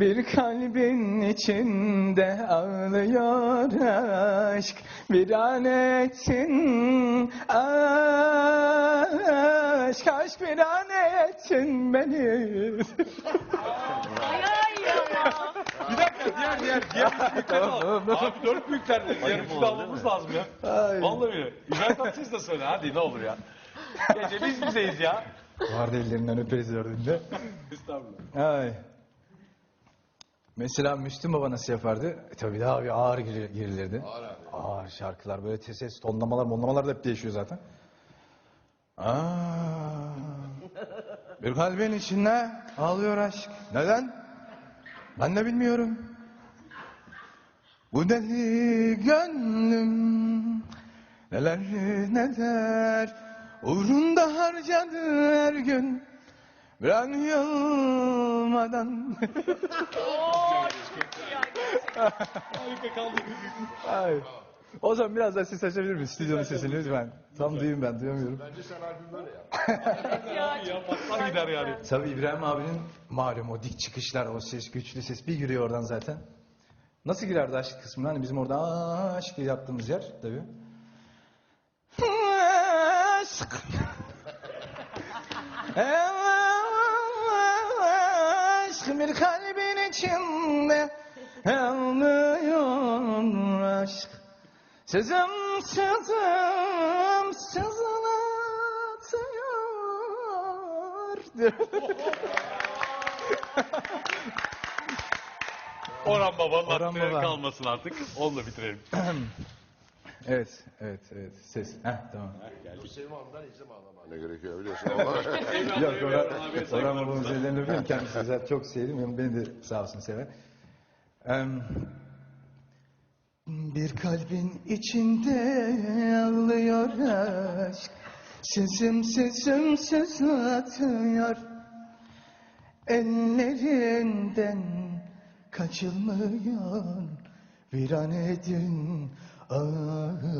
Bir kalbin içinde ağlıyor aşk Bir an etsin aşk Aşk bir an etsin beni Bir dakika diğer diğer diğer büyükleri al. Abi dört büyükler diğer üçü de almamız lazım ya. Ay. Vallahi öyle. İbrahim Tatlıses de söyle hadi ne olur ya. Gece biz bizeyiz ya. Vardı ellerinden öperiz dördünde Estağfurullah. Ay. Mesela Müslüm Baba nasıl yapardı? E, tabii daha bir ağır gir- girilirdi. Ağır, şarkılar böyle ses, tonlamalar, monlamalar da hep değişiyor zaten. Aa, bir kalbin içinde ağlıyor aşk. Neden? Ben de bilmiyorum. Bu deli gönlüm neler neler uğrunda harcadı her gün. Bir an yılmadan. Harika kaldı. Ay. O zaman biraz daha ses açabilir miyiz? Stüdyonun sesini lütfen. Tam duyayım ben, duyamıyorum. Ya patlar gider yani. Tabii İbrahim abinin malum o dik çıkışlar, o ses, güçlü ses bir giriyor oradan zaten. Nasıl girerdi aşk kısmına? Hani bizim orada aşk diye yaptığımız yer tabii. Aşk. Aşk bir kalbin içinde yanmıyor aşk. Sızım sızım sızılatıyor. Orhan Baba'nın Orhan aklına Baba. kalmasın artık. Onunla bitirelim. Evet, evet, evet. Ses. Heh, tamam. Ne gerekiyor biliyorsun ama Yok, Orhan, Orhan babamın üzerinden öpüyorum. Kendisi zaten çok sevdim. Beni de sağ olsun sever. Bir kalbin içinde ağlıyor aşk. Sızım sızım sızlatıyor. Ellerinden kaçılmıyor. Bir an edin aşk.